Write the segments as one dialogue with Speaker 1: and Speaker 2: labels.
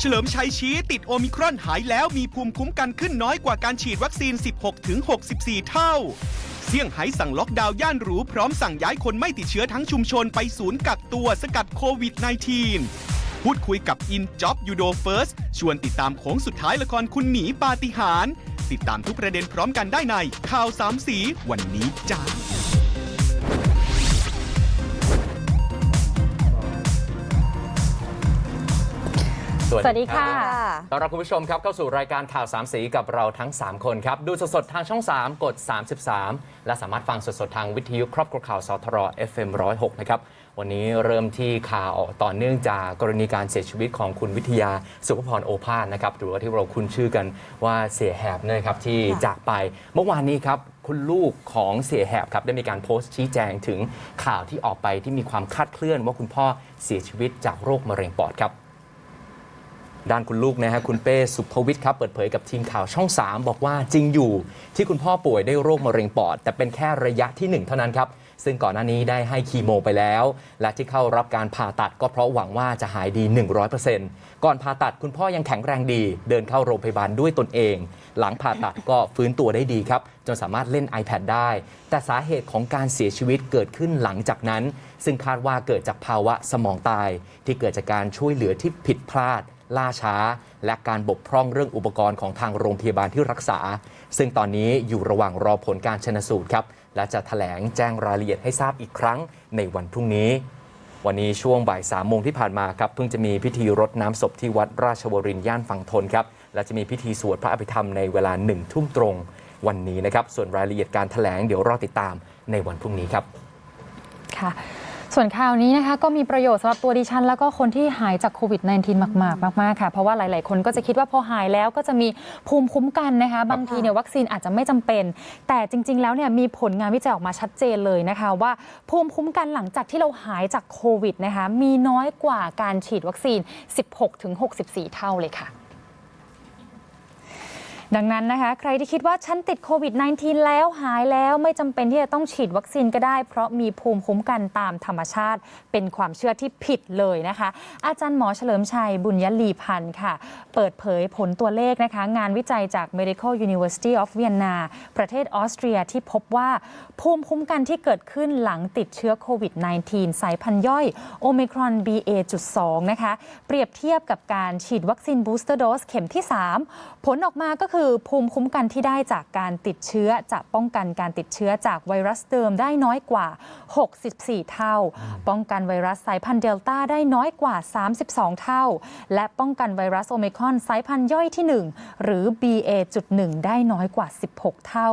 Speaker 1: เฉลิมชัยชี้ติดโอมิครอนหายแล้วมีภูมิคุ้มกันขึ้นน้อยกว่าการฉีดวัคซีน 16-64 เท่า เซี่ยงไฮ้สั่งล็อกดาวน์ย่านหรูพร้อมสั่งย้ายคนไม่ติดเชื้อทั้งชุมชนไปศูนย์กักตัวสกัดโควิด -19 พูดคุยกับ In Job Judo First ชวนติดตามโค้งสุดท้ายละครคุณหมีปาฏิหาริย์ติดตามทุกประเด็นพร้อมกันได้ในข่าวสามสีวันนี้จ้า
Speaker 2: สวัสดีค่ะ
Speaker 3: ต้อนรับคุณผู้ชมครับเข้าสู่รายการข่าวสามสีกับเราทั้ง 3 คนครับ ดูสดๆ ทางช่อง 3 กด 33 และสามารถฟังสดๆ ทางวิทยุครอบครัวข่าวสทร FM 106 นะครับ วันนี้เริ่มที่ข่าวต่อเนื่องจากกรณีการเสียชีวิตของคุณวิทยาสุภพรโอภาสนะครับหรือว่าที่เราคุ้นชื่อกันว่าเสียแหบนะครับที่
Speaker 2: ค่ะ
Speaker 3: จากไปเมื่อวานนี้ครับคุณลูกของเสียแหบครับได้มีการโพสต์ชี้แจงถึงข่าวที่ออกไปที่มีความคลาดเคลื่อนว่าคุณพ่อเสียชีวิตจากโรคมะเร็งปอดครับ ด้านคุณลูกนะฮะคุณเป้สุภวิทย์ครับเปิดเผยกับทีมข่าวช่อง 3 บอกว่าจริงอยู่ที่คุณพ่อป่วยได้โรคมะเร็งปอด แต่เป็นแค่ระยะที่ 1 เท่านั้นครับ ซึ่งก่อนหน้านี้ได้ให้คีโมไปแล้ว และที่เข้ารับการผ่าตัดก็เพราะหวังว่าจะหายดี 100%ก่อนผ่าตัดคุณพ่อยังแข็งแรงดี เดินเข้าโรงพยาบาลด้วยตนเอง หลังผ่าตัดก็ฟื้นตัวได้ดีครับจนสามารถเล่น iPad ได้ แต่สาเหตุของการเสียชีวิตเกิดขึ้นหลังจากนั้น ซึ่งคาดว่าเกิดจากภาวะสมองตาย ที่เกิดจากการช่วยเหลือที่ผิดพลาด ล่าช้า และการบกพร่องเรื่องอุปกรณ์ของทางโรงพยาบาลที่รักษา ซึ่งตอนนี้อยู่ระหว่างรอผลการชนสูตรครับ และจะแถลงแจ้งรายละเอียดให้ทราบอีกครั้งในวันพรุ่งนี้ วันนี้ช่วงบ่ายสามโมงที่ผ่านมาครับ เพิ่งจะมีพิธีรดน้ำศพที่วัดราชวรินย่านฝั่งทนครับ และจะมีพิธีสวดพระอภิธรรมในเวลาหนึ่งทุ่มตรงวันนี้นะครับ ส่วนรายละเอียดการแถลงเดี๋ยวรอติดตามในวันพรุ่งนี้ครับ
Speaker 2: ค่ะ ส่วนข่าวนี้นะคะก็มีประโยชน์สำหรับตัวดิฉัน แล้วก็คนที่หายจากโควิด -19 มากๆมากๆค่ะ เพราะว่าหลาย ๆ คนก็จะคิดว่าพอหายแล้วก็จะมีภูมิคุ้มกันนะคะ บางทีเนี่ยวัคซีนอาจจะไม่จำเป็น แต่จริง ๆ แล้วเนี่ยมีผลงานวิจัยออกมาชัดเจนเลยนะคะ ว่าภูมิคุ้มกันหลังจากที่เราหายจากโควิดนะคะมีน้อยกว่าการฉีดวัคซีน 16-64 เท่าเลยค่ะ ดังนั้นนะคะ ใครที่คิดว่าฉันติดโควิด -19 แล้วหายแล้วไม่จำเป็นที่จะต้องฉีดวัคซีนก็ได้ เพราะมีภูมิคุ้มกันตามธรรมชาติ เป็นความเชื่อที่ผิดเลยนะคะ อาจารย์หมอเฉลิมชัยบุญยลีพันธ์ค่ะ เปิดเผยผลตัวเลขนะคะ งานวิจัยจาก Medical University of Vienna ประเทศออสเตรียที่พบว่าภูมิคุ้มกันที่เกิดขึ้นหลังติดเชื้อโควิด -19 สายพันธุ์ย่อยโอมครอน BA.2 นะคะเปรียบเทียบกับการฉีดวัคซีนบูสเตอร์โดสเข็มที่ 3 ผลออกมาก็คือภูมิคุ้มกันที่ได้จากการติดเชื้อจะป้องกันการติดเชื้อจากไวรัสเดิมได้น้อยกว่า 64 เท่า ป้องกันไวรัสสายพันธุ์เดลต้าได้น้อยกว่า 32 เท่า และป้องกันไวรัสโอมิครอนสายพันธุ์ย่อยที่ 1 หรือ BA.1 ได้น้อยกว่า 16 เท่า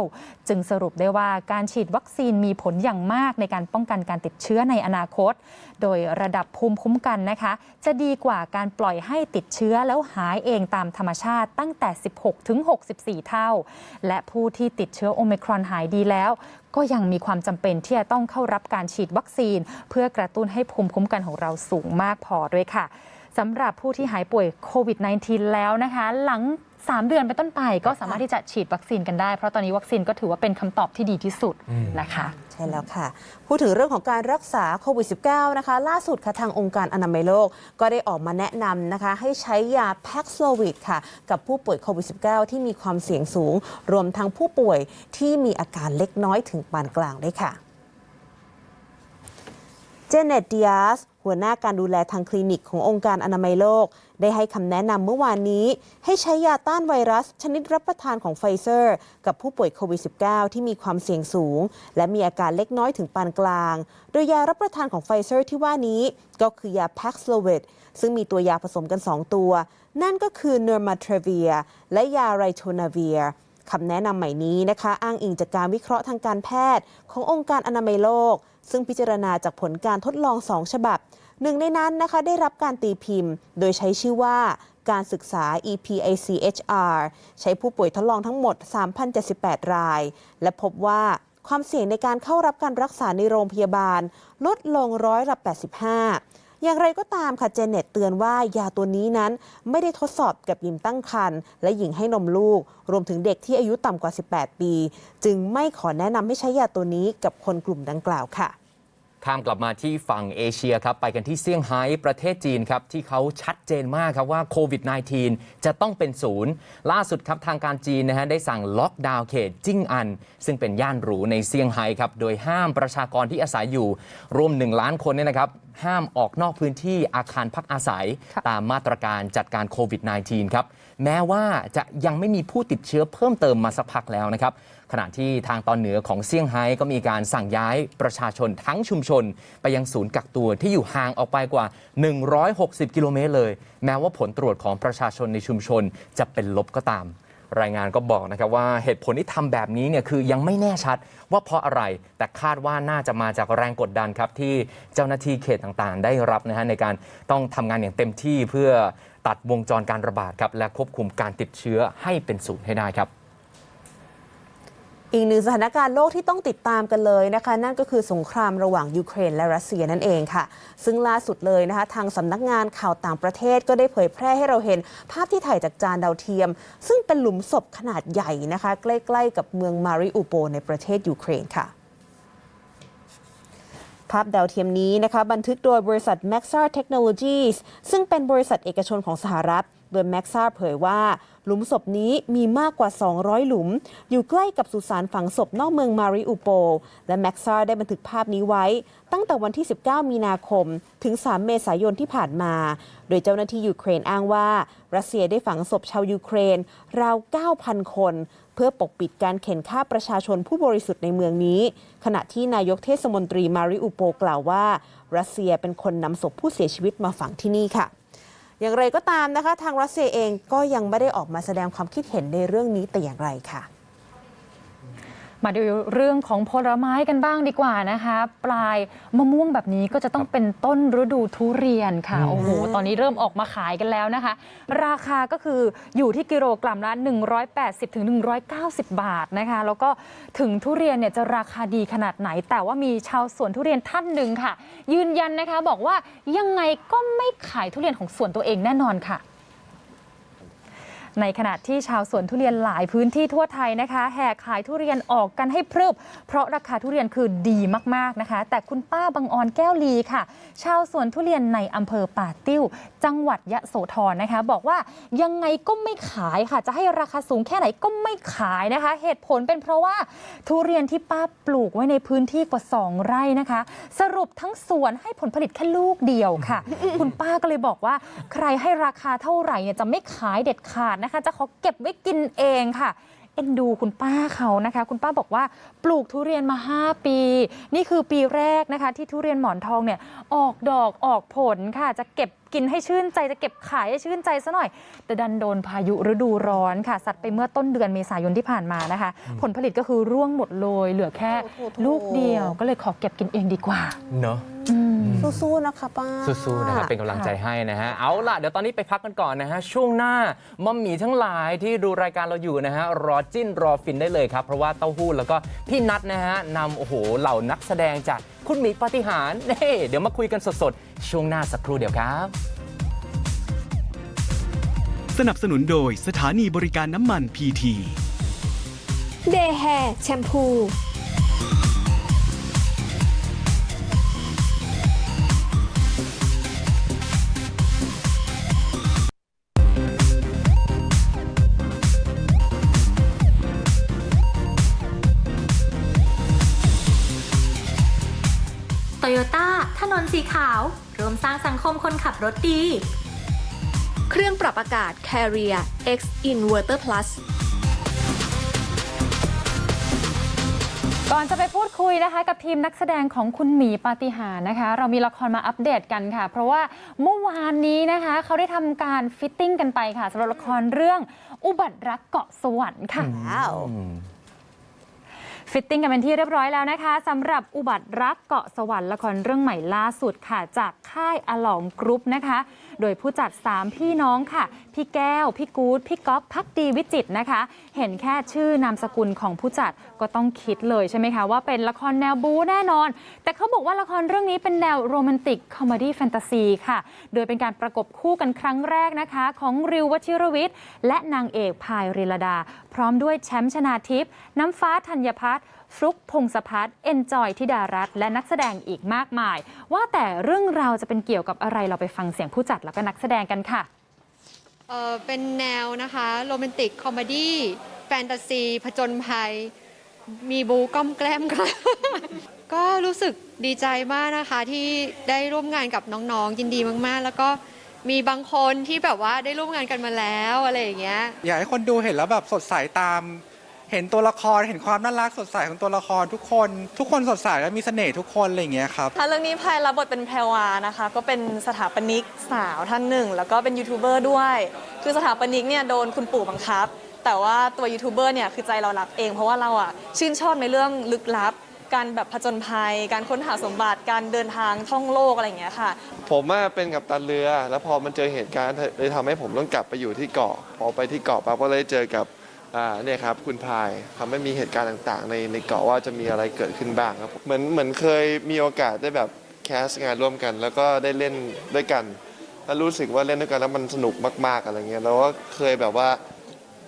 Speaker 2: จึงสรุปได้ว่าการฉีดวัคซีนมีผลอย่างมากในการป้องกันการติดเชื้อในอนาคต โดยระดับภูมิคุ้มกันนะคะ จะดีกว่าการปล่อยให้ติดเชื้อแล้วหายเองตามธรรมชาติตั้งแต่ 16 ถึง 64 เท่า และผู้ที่ติดเชื้อโอมิครอนหายดีแล้วก็ยังมีความจำเป็นที่จะต้องเข้ารับการฉีดวัคซีน เพื่อกระตุ้นให้ภูมิคุ้มกันของเราสูงมากพอด้วยค่ะ สำหรับผู้ที่หายป่วยโควิด -19 แล้วนะคะ หลัง 3 เดือนเป็นต้นไปก็สามารถที่จะฉีดวัคซีนกันได้ เพราะตอนนี้วัคซีนก็ถือว่าเป็นคำตอบที่ดีที่สุดนะคะ
Speaker 4: ใช่แล้วค่ะ พูดถึงเรื่องของการรักษาโควิด -19 นะคะ ล่าสุดค่ะทางองค์การอนามัยโลก ก็ได้ออกมาแนะนำนะคะ ให้ใช้ยาแพ็กโซวิดค่ะ กับผู้ป่วยโควิด -19 ที่มีความเสี่ยงสูง รวมทั้งผู้ป่วยที่มีอาการเล็กน้อยถึงปานกลางด้วยค่ะ เจเน็ตดิอาส หัวหน้าการดูแลทางคลินิกขององค์การอนามัยโลก ได้ให้คำแนะนำเมื่อวานนี้ ให้ใช้ยาต้านไวรัส ชนิดรับประทานของไฟเซอร์ กับผู้ป่วยโควิด -19 ที่มีความเสี่ยงสูง และมีอาการเล็กน้อยถึงปานกลาง โดยยารับประทานของไฟเซอร์ที่ว่านี้ก็คือยาแพ็กสโลเวตซึ่งมีตัวยาผสมกัน 2 ตัว นั่นก็คือเนอร์มาทรเวียและยาไรโทนาเวียคำแนะนำใหม่นี้นะคะ อ้างอิงจากการวิเคราะห์ทางการแพทย์ ขององค์การอนามัยโลก ซึ่งพิจารณาจากผลการทดลองสองฉบับ หนึ่งในนั้นนะคะได้รับการตีพิมพ์ โดยใช้ชื่อว่าการศึกษา EPACHR ใช้ผู้ป่วยทดลองทั้งหมด 3,078 ราย และพบว่าความเสี่ยงในการเข้ารับการรักษาในโรงพยาบาล ลดลงร้อยละ85 อย่างไรก็ตามค่ะเจเน็ตเตือนว่ายาตัวนี้นั้น ไม่ได้ทดสอบกับหญิงตั้งครรภ์และหญิงให้นมลูก รวมถึงเด็กที่อายุต่ำกว่า 18 ปี จึงไม่ขอแนะนำให้ใช้ยาตัวนี้กับคนกลุ่มดังกล่าวค่ะ
Speaker 3: ข้ามกลับมาที่ฝั่งเอเชียครับ ไปกันที่เซี่ยงไฮ้ประเทศจีนครับ ที่เขาชัดเจนมากครับว่าโควิด -19 จะต้องเป็นศูนย์ ล่าสุดครับทางการจีนนะฮะได้สั่งล็อกดาวน์เขตจิ้งอัน ซึ่งเป็นย่านหรูในเซี่ยงไฮ้ครับ โดยห้ามประชากรที่อาศัยอยู่ รวม 1 ล้านคนเนี่ยนะครับ ห้ามออกนอกพื้นที่อาคารพักอาศัย
Speaker 2: ค่ะ
Speaker 3: ตามมาตรการจัดการโควิด -19 ครับแม้ว่าจะยังไม่มีผู้ติดเชื้อเพิ่มเติมมาสักพักแล้วนะครับขณะที่ทางตอนเหนือของเซี่ยงไฮ้ก็มีการสั่งย้ายประชาชนทั้งชุมชน ไปยังศูนย์กักตัวที่อยู่ห่างออกไปกว่า 160 กิโลเมตรเลย แม้ว่าผลตรวจของประชาชนในชุมชนจะเป็นลบก็ตาม รายงานก็บอกนะครับว่าเหตุผลที่ทำแบบนี้เนี่ยคือยังไม่แน่ชัดว่าเพราะอะไร แต่คาดว่าน่าจะมาจากแรงกดดันครับที่เจ้าหน้าที่เขตต่างๆ ได้รับนะฮะในการต้องทำงานอย่างเต็มที่เพื่อตัดวงจรการระบาดครับและควบคุมการติดเชื้อให้เป็นศูนย์ให้ได้ครับ
Speaker 4: อีกหนึ่งสถานการณ์โลกที่ต้องติดตามกันเลยนะคะ นั่นก็คือสงครามระหว่างยูเครนและรัสเซียนั่นเองค่ะ ซึ่งล่าสุดเลยนะคะ ทางสำนักงานข่าวต่างประเทศก็ได้เผยแพร่ให้เราเห็น ภาพที่ถ่ายจากจานดาวเทียม ซึ่งเป็นหลุมศพขนาดใหญ่นะคะ ใกล้ ๆ กับเมืองมาริอุโปในประเทศยูเครนค่ะภาพดาวเทียมนี้นะคะบันทึกโดยบริษัท Maxar Technologies ซึ่งเป็นบริษัทเอกชนของสหรัฐ โดย Maxar เผยว่า หลุมศพนี้มีมากกว่า 200 หลุม อยู่ใกล้กับสุสานฝังศพนอกเมืองมาริอุโปลและ Maxar ได้บันทึกภาพนี้ไว้ ตั้งแต่วันที่ 19 มีนาคม ถึง 3 เมษายนที่ผ่านมา โดยเจ้าหน้าที่ยูเครนอ้างว่า รัสเซียได้ฝังศพชาวยูเครน ราว 9,000 คน เพื่อปกปิดการเข็นฆ่าประชาชนผู้บริสุทธิ์ในเมืองนี้ ขณะที่นายกเทศมนตรีมาริอุโปกล่าวว่า รัสเซียเป็นคนนำศพผู้เสียชีวิตมาฝังที่นี่ค่ะ อย่างไรก็ตามนะคะ ทางรัสเซียเองก็ยังไม่ได้ออกมาแสดงความคิดเห็นในเรื่องนี้แต่อย่างไรค่ะ
Speaker 2: มาดูเรื่องของผลไม้กันบ้างดีกว่านะคะ ปลายมะม่วงแบบนี้ก็จะต้องเป็นต้นฤดูทุเรียนค่ะโอ้โหตอนนี้เริ่มออกมาขายกันแล้วนะคะ ราคาก็คืออยู่ที่กิโลกรัมละ 180ถึง190 บาทนะคะ แล้วก็ถึงทุเรียนเนี่ยจะราคาดีขนาดไหน แต่ว่ามีชาวสวนทุเรียนท่านหนึ่งค่ะ ยืนยันนะคะบอกว่ายังไงก็ไม่ขายทุเรียนของสวนตัวเองแน่นอนค่ะ ในขณะที่ชาวสวนทุเรียนหลายพื้นที่ทั่วไทยนะคะ แห่ขายทุเรียนออกกันให้พรึบ เพราะราคาทุเรียนคือดีมากๆนะคะ แต่คุณป้าบังออนแก้วลีค่ะ ชาวสวนทุเรียนในอำเภอป่าติ้ว จังหวัดยะโสธรนะคะ บอกว่ายังไงก็ไม่ขายค่ะ จะให้ราคาสูงแค่ไหนก็ไม่ขายนะคะ เหตุผลเป็นเพราะว่าทุเรียนที่ป้าปลูกไว้ในพื้นที่กว่า 2 ไร่นะคะ สรุปทั้งสวนให้ผลผลิตแค่ลูกเดียวค่ะ คุณป้าก็เลยบอกว่าใครให้ราคาเท่าไหร่เนี่ยจะไม่ขายเด็ดขาดนะคะ จะขอเก็บไว้กินเองค่ะ เอ็นดูคุณป้าเขานะคะ คุณป้าบอกว่าปลูกทุเรียนมา 5 ปี นี่คือปีแรกนะคะ ที่ทุเรียนหมอนทองเนี่ยออกดอกออกผลค่ะ จะเก็บกินให้ชื่นใจจะเก็บขายให้ชื่นใจซะหน่อย แต่ดันโดนพายุฤดูร้อนค่ะ สัตว์ไปเมื่อต้นเดือนเมษายนที่ผ่านมานะคะ ผลผลิตก็คือร่วงหมดเลย เหลือแค่
Speaker 4: โอ้โห
Speaker 2: ลูกเดียวก็เลยขอเก็บกินเองดีกว่า
Speaker 3: เนอะ
Speaker 2: อืม
Speaker 4: สู้ๆนะคะป้า
Speaker 3: สู้ๆนะครับเป็นกำลังใจให้นะฮะเอาล่ะเดี๋ยวตอนนี้ไปพักกันก่อนนะฮะช่วงหน้ามัมหมี่ทั้งหลายที่ดูรายการเราอยู่นะฮะรอจิ้นรอฟินได้เลยครับ เพราะว่าเต้าหู้แล้วก็พี่นัทนะฮะนำโอ้โหเหล่านักแสดงจากคุณหมีปาฏิหาริย์เน่เดี๋ยวมาคุยกันสดๆช่วงหน้าสักครู่เดียวครับ
Speaker 1: สนับสนุนโดยสถานีบริการน้ำมันพีที
Speaker 5: เดย์แฮร์แชมพู
Speaker 6: โตโยต้าถนนสีขาวรวมสร้างสังคมคนขับรถดี
Speaker 5: เครื่องปรับอากาศ Carrier X Inverter Plus
Speaker 2: ก่อนจะไปพูดคุยนะคะ กับทีมนักแสดงของคุณหมีปาฏิหาริย์นะคะ เรามีละครมาอัปเดตกันค่ะ เพราะว่าเมื่อวานนี้นะคะ เขาได้ทำการฟิตติ้งกันไปค่ะสำหรับละครเรื่องอุบัติรักเกาะสวรรค์ค่ะ
Speaker 4: ว้าว
Speaker 2: ฟิตติ้งกันเป็นที่เรียบร้อยแล้วนะคะสำหรับอุบัติรักเกาะสวรรค์ละครเรื่องใหม่ล่าสุดค่ะ จากค่ายอลองกรุ๊ปนะคะ โดยผู้จัด 3 พี่น้องค่ะ พี่แก้ว พี่กู๊ด พี่ก๊อฟพักดีวิจิตนะคะ เห็นแค่ชื่อนามสกุลของผู้จัดก็ต้องคิดเลยใช่ไหมคะ ว่าเป็นละครแนวบู๊แน่นอน แต่เขาบอกว่าละครเรื่องนี้เป็นแนวโรแมนติกคอมเมดี้แฟนตาซีค่ะ โดยเป็นการประกบคู่กันครั้งแรกนะคะ ของริววชิรวิทย์ และนางเอกพายริลดา พร้อมด้วยแชมป์ชนาทิพย์น้ำฟ้าธัญพัฒน์ฒน์ฟลุกพงศพัฒน์เอนจอยธิดารัตน์และนักแสดงอีกมากมาย ว่าแต่เรื่องราวจะเป็นเกี่ยวกับอะไรเราไปฟังเสียงผู้จัดแล้วก็นักแสดงกันค่ะ
Speaker 7: เอ่อเป็นแนวนะคะโรแมนติกคอมเมดี้แฟนตาซีผจญภัย มีบูก้อมแกล้มค่ะ ก็รู้สึกดีใจมากนะคะที่ได้ร่วมงานกับน้องๆยินดีมากๆ แล้วก็มีบางคนที่แบบว่าได้ร่วมงานกันมาแล้วอะไรอย่างเงี้ย
Speaker 8: อยากให้คนดูเห็นแล้วแบบสดใสตาม เห็นตัวละครเห็นความน่ารักสดใสของตัวละครทุกคน ทุกคนสดใสและมีเสน่ห์ทุกคนอะไรอย่างเงี้ยครับ
Speaker 9: ค่ะเรื่องนี้พายรับบทเป็นแพรวานะคะ ก็เป็นสถาปนิกสาวท่านหนึ่ง แล้วก็เป็นยูทูบเบอร์ด้วย คือสถาปนิกเนี่ยโดนคุณปู่บังคับ แต่ว่าตัวยูทูบเบอร์เนี่ยคือใจเรารักเอง เพราะว่าเราอะชื่นชอบในเรื่องลึกลับ การแบบผจญภัย การค้นหาสมบัติการเดินทางท่องโลกอะไรอย่างเงี้ยค่ะ
Speaker 10: ผมอะเป็นกับตันเรือ แล้วพอมันเจอเหตุการณ์เลยทำให้ผมต้องกลับไปอยู่ที่เกาะพอไปที่เกาะปั๊บก็เลยเจอกับอ่า เนี่ยครับคุณพายทำให้มีเหตุการณ์ต่างๆ ในในเกาะว่าจะมีอะไรเกิดขึ้นบ้างครับเหมือนเหมือนเคยมีโอกาสได้แบบแคสงานร่วมกัน แล้วก็ได้เล่นด้วยกัน แล้วรู้สึกว่าเล่นด้วยกันแล้วมันสนุกมากๆอะไรเงี้ยแล้วก็เคยแบบว่า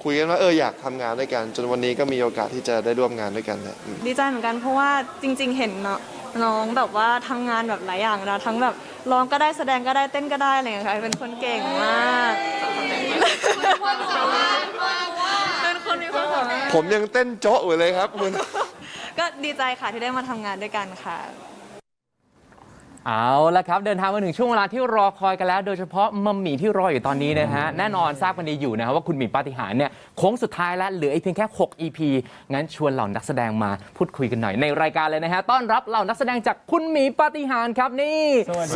Speaker 10: คุยกันว่าเอออยากทำงานด้วยกัน จนวันนี้ก็มีโอกาสที่จะได้ร่วมงานด้วยกันเนี่ย
Speaker 9: ดีใจเหมือนกันเพราะว่าจริง ๆ เห็นเนาะน้องแบบว่าทำงานแบบหลายอย่างนะทั้งแบบร้องก็ได้แสดงก็ได้เต้นก็ได้อะไรอย่างเงี้ยค่ะเป็นคนเก่งมาก
Speaker 10: ผมยังเต้นโจ๊ะอยู่เลยครับคุณ
Speaker 9: ก็ดีใจค่ะที่ได้มาทำงานด้วยกันค่ะ
Speaker 3: เอาละครับ เดินทางมาถึงช่วงเวลาที่รอคอยกันแล้ว โดยเฉพาะมัมหมี่ที่รออยู่ตอนนี้นะฮะ แน่นอนทราบกันดีอยู่นะครับว่าคุณหมี่ปาฏิหาริย์เนี่ยโค้งสุดท้ายแล้วเหลืออีกเพียงแค่ 6 EP งั้นชวนเหล่านักแสดงมาพูดคุยกันหน่อยในรายการเลยนะฮะ ต้อนรับเหล่านักแสดงจากคุณหมีปาฏิหาริย์ครับนี่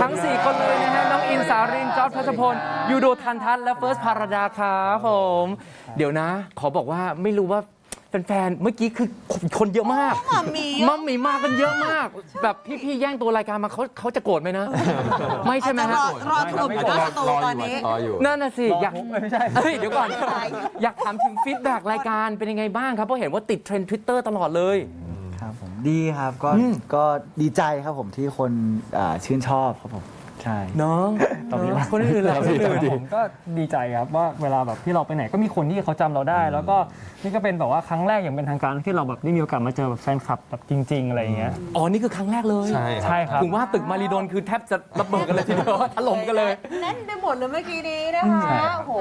Speaker 3: ทั้ง 4 คนเลยนะฮะน้องอินสารินจอร์จพัชพลยูโดทันทัศน์และเฟิร์สพารดาครับผม เดี๋ยวนะ ขอบอกว่าไม่รู้ว่า แฟนๆ เมื่อกี้คือคนเยอะมากมัมมี่มากันเยอะมาก แบบพี่ๆ แย่งตัวรายการมาเขาเขาจะโกรธไหมนะ ไม่ใช่ไหมฮะ
Speaker 4: รอถล่มอยู่หน้าสตูตอนนี้
Speaker 3: นั่นน่ะสิอยากไม่ใช่เฮ้ยเดี๋ยวก่อน อยากถามถึงฟีดแบ็กรายการเป็นยังไงบ้างครับ เพราะเห็นว่าติดเทรนด์ทวิตเตอร์ตลอดเลย
Speaker 11: ครับผมดีครับก็
Speaker 3: อืม
Speaker 11: ก็ดีใจครับผมที่คนอ่าชื่นชอบครับผม ใช่
Speaker 3: น้อง
Speaker 11: ตอนนี้
Speaker 3: คนอื่นล่ะคนอื่น
Speaker 12: ผมก็ดีใจครับว่าเวลาแบบที่เราไปไหนก็มีคนที่เขาจำเราได้ แล้วก็นี่ก็เป็นแบบว่าครั้งแรกอย่างเป็นทางการที่เราแบบได้มีโอกาสมาเจอแบบแฟนคลับแบบจริง ๆ อะไรอย่างเงี้ย
Speaker 3: อ๋อ นี่คือครั้งแรกเลย
Speaker 12: ใช่ครับ
Speaker 3: ถึงว่าตึกมารีดนคือแทบจะระเบิดกันเลยทีเดียวถล่มกันเลย
Speaker 4: แน่นไปหมดเลยเมื่อกี้นี้นะคะโอ้โห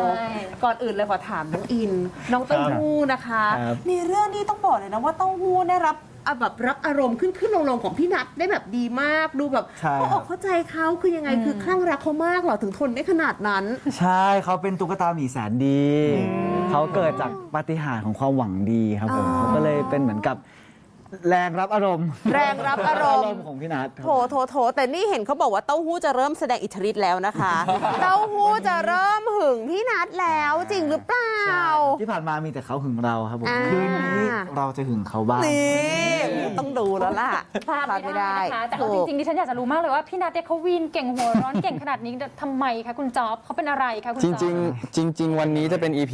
Speaker 4: ก่อนอื่นเลยขอถามน้องอิน น้องเต้าหู้นะคะ
Speaker 11: ครับ
Speaker 4: ในเรื่องนี้ต้องบอกเลยนะว่าเต้าหู้ได้รับ อะแบบรับอารมณ์ขึ้นขึ้นลงลงของพี่นัทได้แบบดีมากดูแบบ
Speaker 11: ใช่
Speaker 4: เขา
Speaker 11: ค
Speaker 4: อ
Speaker 11: รั
Speaker 4: อบกเข้าใจเขาคือยังไงคือคลั่งรักเขามากเหรอถึงทนได้ขนาดนั้น
Speaker 11: ใช่เขาเป็นตุ๊กตาหมีแสนดี เขาเกิดจากปาฏิหาริย์ของความหวังดีครับผม
Speaker 4: อ๋อ
Speaker 11: เขาก็เลยเป็นเหมือนกับ แรงรับอารมณ์
Speaker 4: แรงรับอารมณ์
Speaker 11: ของพี่นัทครับ
Speaker 4: โถโถโถแต่นี่เห็นเขาบอกว่าเต้าหู้จะเริ่มแสดงอิทธิฤทธิ์แล้วนะคะ เต้าหู้จะเริ่มหึงพี่นัทแล้วจริงหรือเปล่า
Speaker 11: ที่ผ่านมามีแต่เขาหึงเราครับผม
Speaker 4: อ่า
Speaker 11: คืนนี้เราจะหึงเขาบ้าง
Speaker 4: นี่ต้องดูแล้วล่ะ
Speaker 2: พลาดไม่ได้นะคะแต่เอา
Speaker 4: ถู
Speaker 2: จ
Speaker 4: ก
Speaker 2: ริงๆดิฉันอยากจะรู้มากเลยว่าพี่นัทเนี่ยเขาวีนเก่งหัวร้อนเก่งขนาดนี้ทำไมคะคุณจ๊อบเขาเป็นอะไรคะคุณ
Speaker 13: จ
Speaker 2: จ๊อบ
Speaker 13: ริงๆจริง ๆ วันนี้จะเป็น EP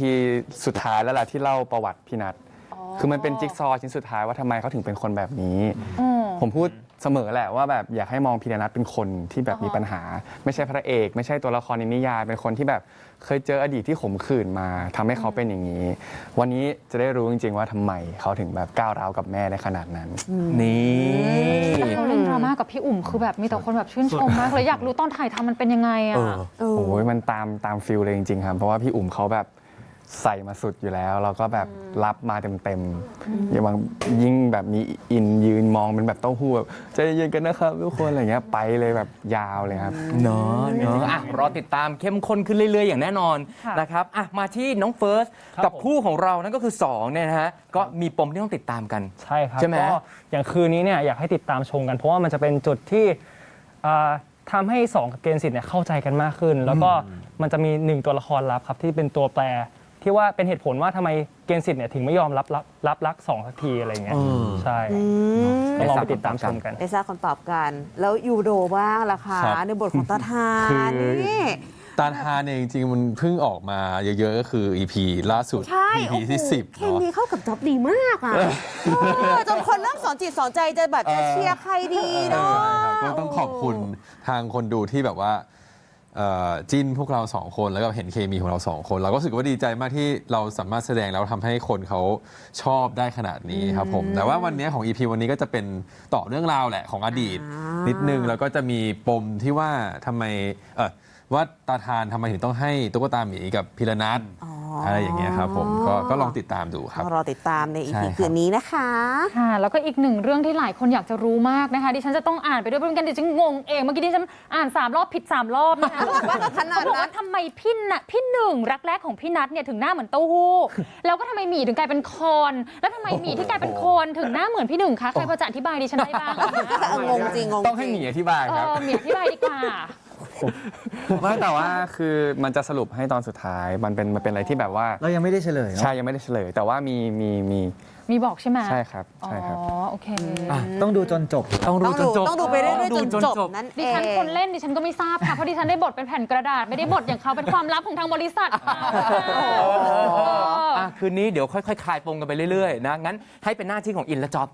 Speaker 13: สุดท้ายแล้วล่ะที่เล่าประวัติพี่นัท คือมันเป็นจิ๊กซอว์ชิ้นสุดท้ายว่าทำไมเขาถึงเป็นคนแบบนี้
Speaker 2: อืม
Speaker 13: ผมพูดเสมอแหละว่าแบบอยากให้มองพี่นัทเป็นคนที่แบบ
Speaker 2: อ๋อ
Speaker 13: มีปัญหา ไม่ใช่พระเอก ไม่ใช่ตัวละครในนิยาย เป็นคนที่แบบเคยเจออดีตที่ขมขื่นมาทำให้เขาเป็นอย่างนี้ วันนี้จะได้รู้จริง ๆ ว่าทำไมเขาถึงแบบก้าวร้าวกับแม่ได้ขนาดนั้น
Speaker 3: นี่
Speaker 2: แต่เขาเล่นดราม่ากับพี่อุ่มคือแบบมีแต่คนแบบชื่นชมมากเลยอยากรู้ตอนถ่ายทำมันเป็นยังไง
Speaker 3: เอ
Speaker 2: อะ
Speaker 3: อ
Speaker 13: โอ้ยมันตามตามฟิลเลยจริงๆครับ เพราะว่าพี่อุ่มเขาแบบ ใส่มาสุดอยู่แล้วแล้วก็แบบรับมาเต็มๆอย่างบางยิ่งแบบมีอินยืนมองเป็นแบบเต้าหู้แบบใจเย็นๆกันนะครับทุกคนอะไรเงี้ยไปเลยแบบยาวเลยครับ
Speaker 3: เนาะเนาะอะรอติดตามเข้มข้นขึ้นเรื่อย ๆ อย่างแน่นอน
Speaker 2: ค่ะ
Speaker 3: นะครับอะมาที่น้องเฟิร์ส
Speaker 12: ครับ
Speaker 3: กับ
Speaker 12: ผม
Speaker 3: คู่ของเรานั่นก็คือ2เนี่ยนะฮะก็มีปมที่ต้องติดตามกัน
Speaker 12: ใช่ครับ
Speaker 3: ใช่ไหม
Speaker 12: ก็อย่างคืนนี้เนี่ยอยากให้ติดตามชมกัน เพราะว่ามันจะเป็นจุดที่อ่าทำให้สองกับเกณฑ์สิทธิ์เนี่ยเข้าใจกันมากขึ้น แล้วก็มันจะมีหนึ่งตัวละครลับครับที่เป็นตัวแปร ที่ว่าเป็นเหตุผลว่าทำไมเกณฑ์สิทธิ์เนี่ยถึงไม่ยอมรับรับรับรักสองสักทีอะไรเงี้ย
Speaker 3: เออ
Speaker 12: ใช่
Speaker 4: อืม
Speaker 12: ต้องลองไปติดตามชมกัน
Speaker 4: ได้ทราบคำตอบกัน แล้วยูโดบ้างล่ะคะ
Speaker 14: ครับ
Speaker 4: ในบทของตาทา
Speaker 14: คือ
Speaker 4: นี่
Speaker 14: ตาทานเนี่ยจริงๆ มันเพิ่งออกมาเยอะๆ ก็คือ EP ล่าสุด
Speaker 4: ใช่
Speaker 14: EP
Speaker 4: โอ้โห
Speaker 14: ที่ 10
Speaker 4: เค
Speaker 14: เนาะ
Speaker 4: มีเข้ากับจ็อบดีมากอะเออจนคนเริ่มสอนจิตสอนใจจะแบบจะเชียร์ใครดี
Speaker 14: เอ
Speaker 4: เนาะ
Speaker 14: อใช่ครับก็ต้องขอบคุณทางคนดูที่แบบว่าเอ่อ จิ้นพวกเราสองคนแล้วก็เห็นเคมีของเราสองคน เราก็รู้สึกว่าดีใจมากที่เราสามารถแสดงแล้วทำให้คนเขาชอบได้ขนาดนี้ครับผมแต่ว่าวันนี้ของ EP วันนี้ก็จะเป็นต่อเรื่องราวแหละของอดีต นิดนึงแล้วก็จะมีปมที่ว่าทำไมเออว่าตาทานทำไมถึงต้องให้ตุ๊กตาหมีกับพิรนัท อะไรอย่างเงี้ยครับผมก็ก็ลองติดตามดูครับ
Speaker 4: รอติดตามในอี
Speaker 14: ใช่
Speaker 4: พี
Speaker 14: ครับ
Speaker 4: คืนนี้นะคะ
Speaker 2: ค่ะแล้วก็อีกหนึ่งเรื่องที่หลายคนอยากจะรู้มากนะคะดิฉันจะต้องอ่านไปด้วยเพราะงั้นดิฉันงงเองเมื่อกี้ดิฉันอ่านสามรอบผิดสามรอบนะคะ
Speaker 4: ขนาดนั้น
Speaker 2: เขาบอกว่าทำไมพี่นะพี่หนึ่งรักแรกของพี่นัทเนี่ยถึงหน้าเหมือนเต้าหู้แล้วก็ทำไมหมีถึงกลายเป็นโคนแล้วทำไมหมีที่กลายเป็นโคนถึงหน้าเหมือนพี่หนึ่งคะใครพอจะอธิบายดิฉันได้บ้าง
Speaker 4: งงจริงงง
Speaker 13: ต้องให้หมีอธิบาย
Speaker 2: เอ
Speaker 13: ครับ
Speaker 2: อหมีอธิบายดีกว่า
Speaker 13: ไม่แต่ว่าคือมันจะสรุปให้ตอนสุดท้ายมันเป็นมันเป็นอะไรที่แบบว่า
Speaker 11: เรายังไม่ได้เฉลยเนอะ
Speaker 13: ใช่ยังไม่ได้เฉลย แต่ว่ามีมีมี
Speaker 2: มีบอกใช่ไหม
Speaker 13: ใช่ครับใช่ครับ
Speaker 2: อ๋อโอเค
Speaker 11: ต้องดูจนจบ
Speaker 3: ต้องดูจนจบ
Speaker 4: ต้องดูไปเรื่อยๆจนจบนั่นเอง
Speaker 2: ดิฉันคนเล่นดิฉันก็ไม่ทราบค่ะเพราะดิฉันได้บทเป็นแผ่นกระดาษไม่ได้บทอย่างเขาเป็นความลับของทางบริษัทค่ะ
Speaker 3: อะคืนนี้เดี๋ยวค่อยๆคลายปมกันไปเรื่อยๆนะงั้นให้เป็นหน้าที่ของอินและจ็อบ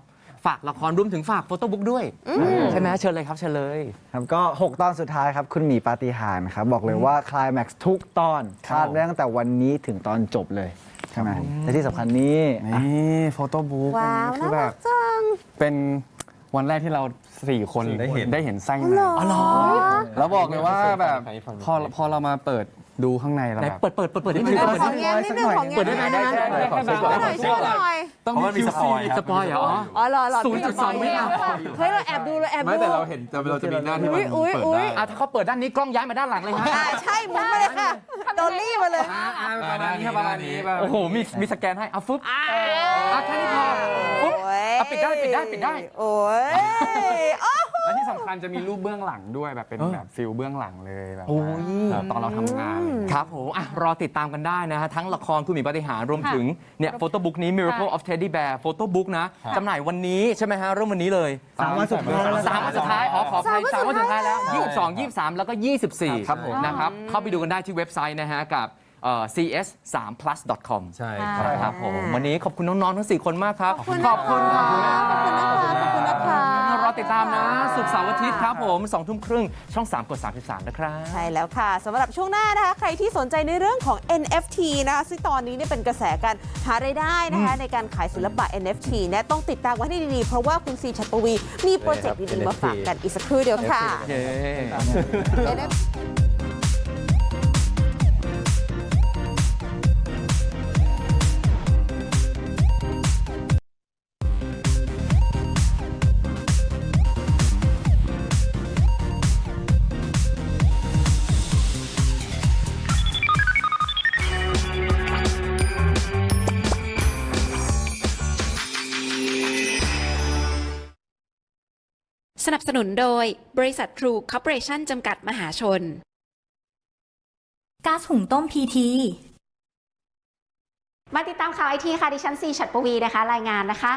Speaker 3: ฝากละครรวมถึงฝากโฟโต้บุ๊กด้วย ใช่ไหมเชิญเลยครับเชิญเลย
Speaker 11: ครับก็ 6 ตอนสุดท้ายครับคุณหมีปาฏิหาริย์ครับบอกเลยว่าคลายแม็กซ์ทุกตอน
Speaker 3: ครั
Speaker 11: คา
Speaker 3: บ
Speaker 11: ดได้ตั้งแต่วันนี้ถึงตอนจบเลยใช่ไหมและที่สำคัญนี้อะ
Speaker 13: นี่โฟโต้บุ๊ก
Speaker 4: ว้าว
Speaker 13: คื
Speaker 4: น่า
Speaker 13: แบ
Speaker 4: รับ กจัง
Speaker 13: เป็นวันแรกที่เราสี่คน
Speaker 14: ได้เห็น
Speaker 13: ได้เห็นไส้
Speaker 4: เหรอ
Speaker 13: ในแล้วบอกเลยว่าแบบ
Speaker 14: ให้ฟัง
Speaker 13: พอพอเรามาเปิด ดูข้างในเรา
Speaker 3: ไหน
Speaker 13: แบบ
Speaker 3: เปิดเปิดเปิดเปิดได้ไหม
Speaker 4: ข
Speaker 3: เปิด
Speaker 4: อ
Speaker 3: ได้ไหม
Speaker 4: แง้มนิดนึงของแง้ม
Speaker 3: เปิดได้ไหมได้ไหม
Speaker 11: ได้ขอเช็คก่อน
Speaker 4: หน่อยช่วยหน่อย
Speaker 14: เพราะว่ามีสปอยครับ
Speaker 3: สปอยเหรออ๋อ
Speaker 4: อ๋อรอรอ
Speaker 3: ศูนย์จุดสองวินาที
Speaker 4: เฮ้ยเราแอบดูเราแอบดู
Speaker 14: ไม่แต่เราเห็นแต่เราจะมีหน้าที่มัน
Speaker 4: อุ๊ย
Speaker 14: เปิด
Speaker 4: อุ๊ย
Speaker 14: ได้
Speaker 3: อะถ้าเขาเปิดด้านนี้กล้องย้ายมาด้านหลังเลยฮะ
Speaker 4: อ่าใช่หมุนมาเลยค่ะโดนลี่มาเลย
Speaker 13: ประมาณนี้ครับประมาณนี้แบบ
Speaker 3: โอ้โหมีมีสแกนให้เอาฟึบอะแค่นี้พอฟึบ
Speaker 4: โอ้ย
Speaker 3: อะปิดได้ปิดได้ปิดได้
Speaker 4: โอ้ยโอ้
Speaker 13: และที่สำคัญจะมีรูปเบื้องหลังด้วยแบบเป็น
Speaker 3: เออ
Speaker 13: แบบฟิลเบื้องหลังเลยแบบ
Speaker 3: โอ้ย
Speaker 13: ว่าตอนเราทำงานอะไรอย่างเงี้ย
Speaker 3: ครับผมอะรอติดตามกันได้นะฮะ ทั้งละครคุณหมีปาฏิหารย์รวมถึงเนี่ยโฟโต้บุ๊กนี้ Miracle of Teddy Bear โฟโต้บุ๊กนะจำหน่ายวันนี้ใช่ไหมฮะ เริ่มวันนี้เลย
Speaker 11: สามวันสุดท้ายแล้ว
Speaker 3: สามวันสุดท้าย อ๋อ ขออภัยสามวันสุดท้ายแล้ว 22 23 แล้วก็ 24
Speaker 13: ครับผม
Speaker 3: นะครับ เข้าไปดูกันได้ที่เว็บไซต์นะฮะ กับเอ่อ cs3plus.com
Speaker 14: ใช่
Speaker 4: ค่ะ
Speaker 14: ครับ
Speaker 3: ครับผม วันนี้ขอบคุณน้อง ๆ ทั้ง 4 คนมากครับ
Speaker 4: ขอบคุณ
Speaker 3: ขอบคุณค
Speaker 4: ข
Speaker 3: รั
Speaker 4: อบคุณนะคะขอบคุณนะคะ
Speaker 3: รอติดตามนะ สุกร์เสาร์อาทิตย์ครับผม2ทุ่มครึ่งช่อง 3 กด 33 นะครับ
Speaker 4: ใช่แล้วค่ะสำหรับช่วงหน้านะคะ ใครที่สนใจในเรื่องของ NFT นะคะซึ่งตอนนี้เนี่ยเป็นกระแสการหารายได้นะคะ ในการขายศิลปะ NFT เนี่ยต้องติดตามไว้ให้ดีๆ เพราะว่าคุณซีชัดปวีมีโปรเจกต์ดี ๆ มาฝากกันอีกสักครู่เดียวค่ะ
Speaker 3: เย้
Speaker 5: ส นับสนุนโดย บริษัททรูคอร์ปอเรชั่นจำกัดมหาชน
Speaker 6: ก๊าซหุงต้มพีที
Speaker 15: มาติดตามข่าวไอทีค่ะ ดิฉันซีฉัดปวีนะคะ รายงานนะคะ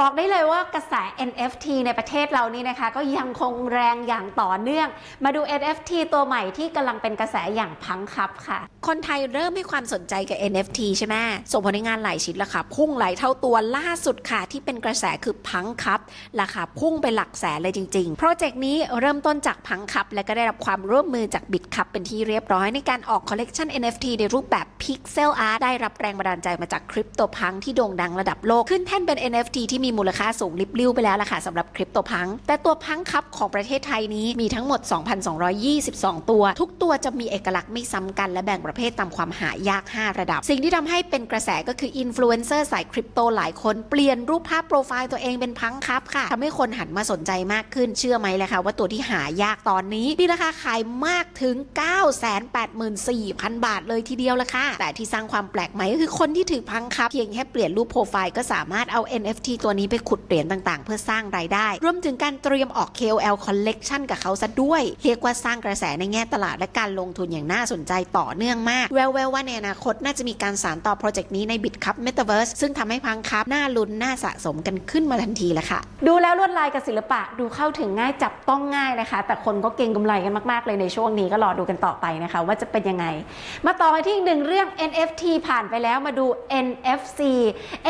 Speaker 15: บอกได้เลยว่ากระแส NFT ในประเทศเรานี่นะคะ ก็ยังคงแรงอย่างต่อเนื่อง มาดู NFT ตัวใหม่ที่กำลังเป็นกระแสอย่างพังคับค่ะ
Speaker 5: คนไทยเริ่มให้ความสนใจกับ NFT ใช่ไหมส่งผลให้งานหลายชิ้นราคาพุ่งหลายเท่าตัวล่าสุดค่ะที่เป็นกระแสคือพังคับราคาพุ่งไปหลักแสนเลยจริงๆโปรเจกต์นี้เริ่มต้นจากพังคับ และก็ได้รับความร่วมมือจากบิตคับเป็นที่เรียบร้อยในการออกคอลเลกชัน NFT ในรูปแบบ Pixel Art ได้รับแรงบันดาลใจมาจากคริปโตพังที่โด่งดังระดับโลก ขึ้นแท่นเป็น NFT ที่มีมูลค่าสูงลิบลิ่วไปแล้วล่ะค่ะสำหรับคริปโตพังแต่ตัวพังคับของประเทศไทยนี้มีทั้งหมด 2,222 ตัว ทุกตัวจะมีเอกลักษณ์ไม่ซ้ำกันและแบ่งประเภทตามความหายาก 5 ระดับ สิ่งที่ทำให้เป็นกระแสก็คืออินฟลูเอนเซอร์สายคริปโตหลายคนเปลี่ยนรูปภาพโปรไฟล์ตัวเองเป็นพังคับค่ะทำให้คนหันมาสนใจมากขึ้นเชื่อไหมล่ะคะว่าตัวที่หายากตอนนี้มีราคาขายมากถึง 984,000 บาทเลยทีเดียวละค่ะแต่ที่สร้างความแปลกใหม่ก็คือคนที่ที่ถือพังคับเพียงแค่เปลี่ยนรูปโปรไฟล์ก็สามารถเอา NFT ตัวนี้ไปขุดเหรียญต่างๆ เพื่อสร้างรายได้ รวมถึงการเตรียมออก KOL Collection กับเขาซะด้วย เรียกว่าสร้างกระแสในแง่ตลาดและการลงทุนอย่างน่าสนใจต่อเนื่องมาก แววๆว่าในอนาคตน่าจะมีการสานต่อโปรเจกต์นี้ใน BitCup Metaverse ซึ่งทำให้พังคับน่าลุ้นน่าสะสมกันขึ้นมาทันทีละค่ะ
Speaker 15: ดูแล้วลวดลายกับศิลปะดูเข้าถึงง่ายจับต้องง่ายนะคะ แต่คนก็เก่งกำไรกันมากๆเลยในช่วงนี้ก็รอดูกันต่อไปนะคะ ว่าจะเป็นยังไง มาต่อที่อีกหนึ่งเรื่อง NFT ผ่านไปแล้วมาดู NFC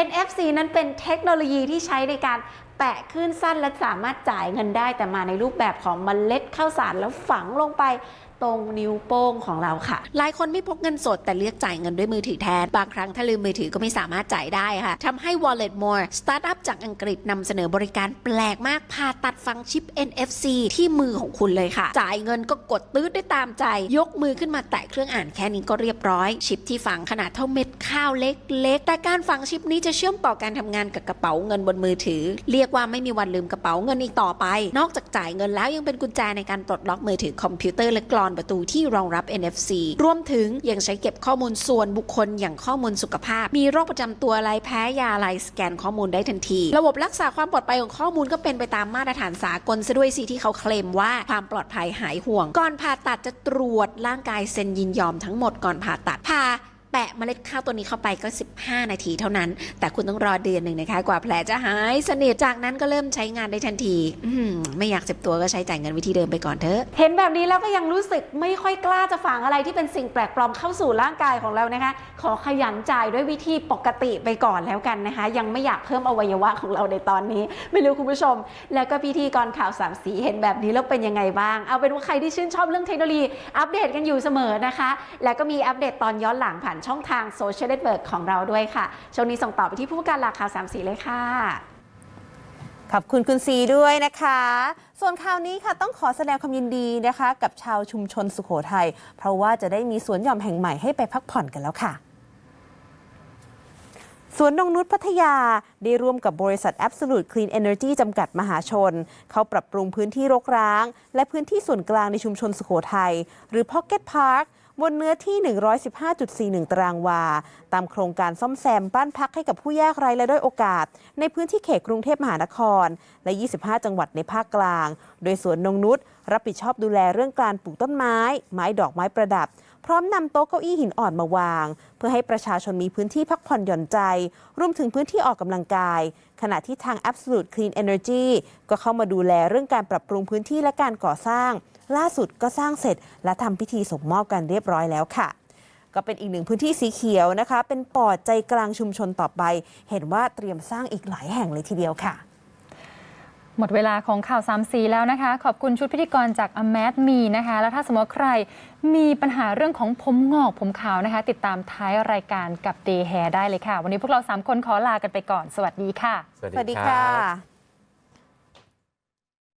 Speaker 15: NFC นั้นเป็นเทคโนโลยีที่ใช้ในการแปะขึ้นสั้นและสามารถจ่ายเงินได้แต่มาในรูปแบบของเมล็ดข้าวสารแล้วฝังลงไป ตรงนิ้วโป้งของเราค่ะ
Speaker 5: หลายคนไม่พกเงินสดแต่เลือกจ่ายเงินด้วยมือถือแทน บางครั้งถ้าลืมมือถือก็ไม่สามารถจ่ายได้ค่ะทำให้ Wallet More สตาร์ทอัพจากอังกฤษนำเสนอบริการแปลกมากผ่าตัดฝังชิป NFC ที่มือของคุณเลยค่ะ จ่ายเงินก็กดตื้ดได้ตามใจ ยกมือขึ้นมาแตะเครื่องอ่านแค่นี้ก็เรียบร้อย ชิปที่ฝังขนาดเท่าเม็ดข้าวเล็กๆแต่การฝังชิปนี้จะเชื่อมต่อการทำงานกับกระเป๋าเงินบนมือถือ เรียกว่าไม่มีวันลืมกระเป๋าเงินอีกต่อไป นอกจากจ่ายเงินแล้วยังเป็นกุญแจในการปลดล็อกมือถือคอมพิวเตอร์และกรอนประตูที่รองรับ NFC รวมถึงยังใช้เก็บข้อมูลส่วนบุคคลอย่างข้อมูลสุขภาพ มีโรคประจำตัวอะไรแพ้ยาอะไรสแกนข้อมูลได้ทันที ระบบรักษาความปลอดภัยของข้อมูลก็เป็นไปตามมาตรฐานสากลซะด้วยสิที่เขาเคลมว่าความปลอดภัยหายห่วง ก่อนผ่าตัดจะตรวจร่างกายเซ็นยินยอมทั้งหมดก่อนผ่าตัดผ่า แปะเมล็ดข้าวตัวนี้เข้าไปก็ 15 นาทีเท่านั้น แต่คุณต้องรอเดือนหนึ่งนะคะ กว่าแผลจะหายสนิทจากนั้นก็เริ่มใช้งานได้ทันทีมไม่อยากเจ็บตัวก็ใช้จ่ายเงินวิธีเดิมไปก่อนเถอะ
Speaker 15: เห็นแบบนี้แล้วก็ยังรู้สึกไม่ค่อยกล้าจะฝังอะไรที่เป็นสิ่งแปลกปลอมเข้าสู่ร่างกายของเรานะคะ ขอขยันจ่ายด้วยวิธีปกติไปก่อนแล้วกันนะคะ ยังไม่อยากเพิ่มอวัยวะของเราในตอนนี้ ไม่รู้คุณผู้ชม แล้วก็พิธีกรข่าวสามสีเห็นแบบนี้แล้วเป็นยังไงบ้าง เอาเป็นว่าใครที่ชื่นชอบเรื่องเทคโนโลยีอัปเดตกันอยู่เสมอนะคะ แล้วก็มีอัปเดตตอนย้อนหลังผ่านช่องทางโซเชียลเน็ตเวิร์กของเราด้วยค่ะ ช่วงนี้ส่งต่อไปที่ผู้การหลักข่าวสามสีเลยค่ะ
Speaker 4: ขอบคุณคุณซีด้วยนะคะ ส่วนข่าวนี้ค่ะต้องขอแสดงความยินดีนะคะ กับชาวชุมชนสุขโขทัยเพราะว่าจะได้มีสวนหย่อมแห่งใหม่ให้ไปพักผ่อนกันแล้วค่ะสวนนงนุษย์พัทยา ได้ร่วมกับบริษัท Absolute Clean Energy จำกัดมหาชน เขาปรับปรุงพื้นที่รกร้าง และพื้นที่ส่วนกลางในชุมชนสุขโขทัยหรือ Pocket Park บนเนื้อที่ 115.41 ตารางวา ตามโครงการซ่อมแซมบ้านพักให้กับผู้ยากไร้และด้อยโอกาส ในพื้นที่เขตกรุงเทพมหานคร และ 25 จังหวัดในภาคกลาง โดยสวนนงนุษย์รับผิดชอบดูแลเรื่องการปลูกต้นไม้ ไม้ดอกไม้ประดับ พร้อมนำโต๊ะเก้าอี้หินอ่อนมาวาง เพื่อให้ประชาชนมีพื้นที่พักผ่อนหย่อนใจ รวมถึงพื้นที่ออกกำลังกาย ขณะที่ทาง Absolute Clean Energy ก็เข้ามาดูแลเรื่องการปรับปรุงพื้นที่และการก่อสร้าง ล่าสุดก็สร้างเสร็จ และทำพิธีส่งมอบกันเรียบร้อยแล้วค่ะ ก็เป็นอีกหนึ่งพื้นที่สีเขียวนะคะ เป็นปอดใจกลางชุมชนต่อไป เห็นว่าเตรียมสร้างอีกหลายแห่งเลยทีเดียวค่ะ
Speaker 2: หมดเวลาของข่าวสามสีแล้วนะคะ ขอบคุณชุดพิธีกรจากอ m ม d มีนะคะ แล้วถ้าสมมติว่าใครมีปัญหาเรื่องของผมงอกผมขาวนะคะ ติดตามท้ายรายการกับ Day Hair ได้เลยค่ะ วันนี้พวกเรา 3 คนขอลากันไปก่อน สวัสดีค่ะ
Speaker 4: สวัสดีค่ะ